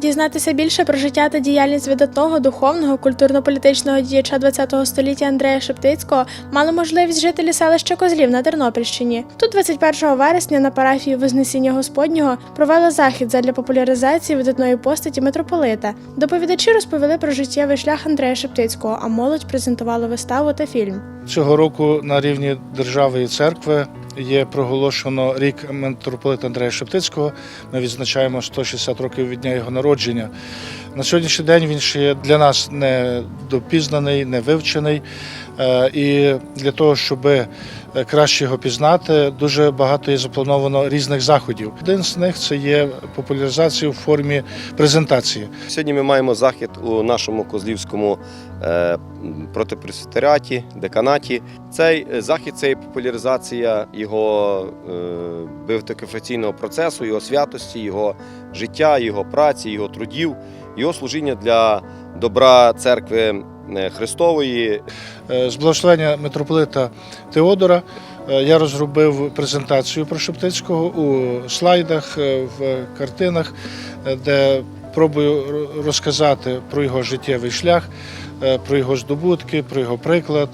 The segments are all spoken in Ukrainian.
Дізнатися більше про життя та діяльність видатного духовного культурно-політичного діяча ХХ століття Андрея Шептицького мали можливість жителі селища Козлів на Тернопільщині. Тут 21 вересня на парафії Вознесіння Господнього провели захід задля популяризації видатної постаті митрополита. Доповідачі розповіли про життєвий шлях Андрея Шептицького, а молодь презентувала виставу та фільм. Цього року на рівні держави і церкви є проголошено рік митрополита Андрея Шептицького. Ми відзначаємо 160 років від дня його народження. На сьогоднішній день він ще для нас не допізнаний, не вивчений. Е, І для того, щоб краще його пізнати, дуже багато є заплановано різних заходів. Один з них це є популяризація у формі презентації. Сьогодні ми маємо захід у нашому Козлівському е, протипресвітеріаті, деканаті. Цей е, захід це є популяризація його е, процесу, його святості, його життя, його праці, його трудів, його служіння для добра церкви е, Христової, Е, З благословення митрополита Теодора е, я розробив презентацію про Шептицького у слайдах, в картинах, де пробую розказати про його життєвий шлях, про його здобутки, про його приклад,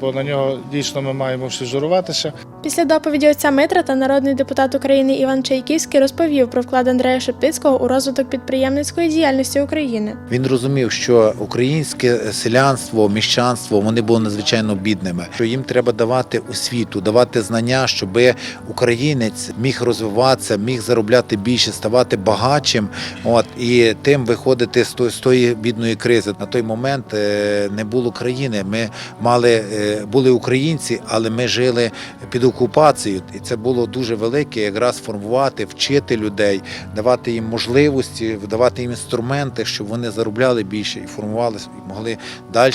бо на нього дійсно ми маємо всі зоруватися. Після доповіді отця Митра та народний депутат України Іван Чайківський розповів про вклад Андрея Шептицького у розвиток підприємницької діяльності України. Він розумів, що українське селянство, міщанство вони були надзвичайно бідними. Що їм треба давати освіту, давати знання, щоб українець міг розвиватися, міг заробляти більше, ставати багатшим. От і тим виходити з тої, з тої бідної кризи. На той момент е, не було країни. Ми мали е, були українці, але ми жили під окупацією, і це було дуже велике, якраз формувати, вчити людей, давати їм можливості, давати їм інструменти, щоб вони заробляли більше і формувалися, і могли далі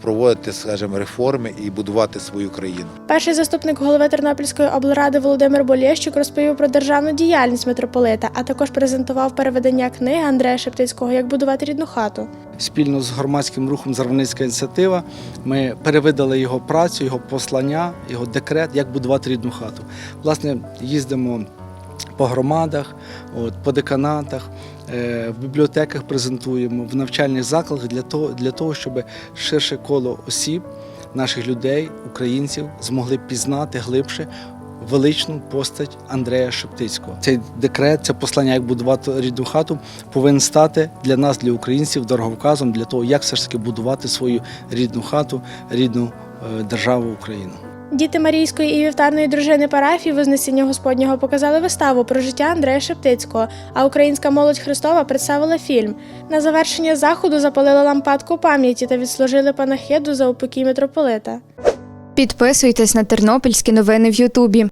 проводити, скажімо, реформи і будувати свою країну. Перший заступник голови Тернопільської облради Володимир Болєщук розповів про державну діяльність митрополита, а також презентував переведення книги Андрея Шептицького Як будувати рідну хату. Спільно з громадським рухом Зарваницька ініціатива ми перевидали його працю, його послання, його декрет, як будувати рідну хату. Власне, їздимо по громадах, от, по деканатах, е, в бібліотеках презентуємо, в навчальних закладах для того, для того, щоб ширше коло осіб, наших людей, українців, змогли пізнати глибше. Величну постать Андрея Шептицького. Цей декрет, це послання, як будувати рідну хату, повинен стати для нас, для українців, дороговказом для того, як все ж таки будувати свою рідну хату, рідну е, державу Україну. Діти Марійської і вівтарної дружини парафії Вознесіння Господнього показали виставу про життя Андрея Шептицького, а українська молодь Христова представила фільм. На завершення заходу запалили лампадку пам'яті та відслужили панахиду за упокій митрополита. Підписуйтесь на тернопільські новини в Ютубі.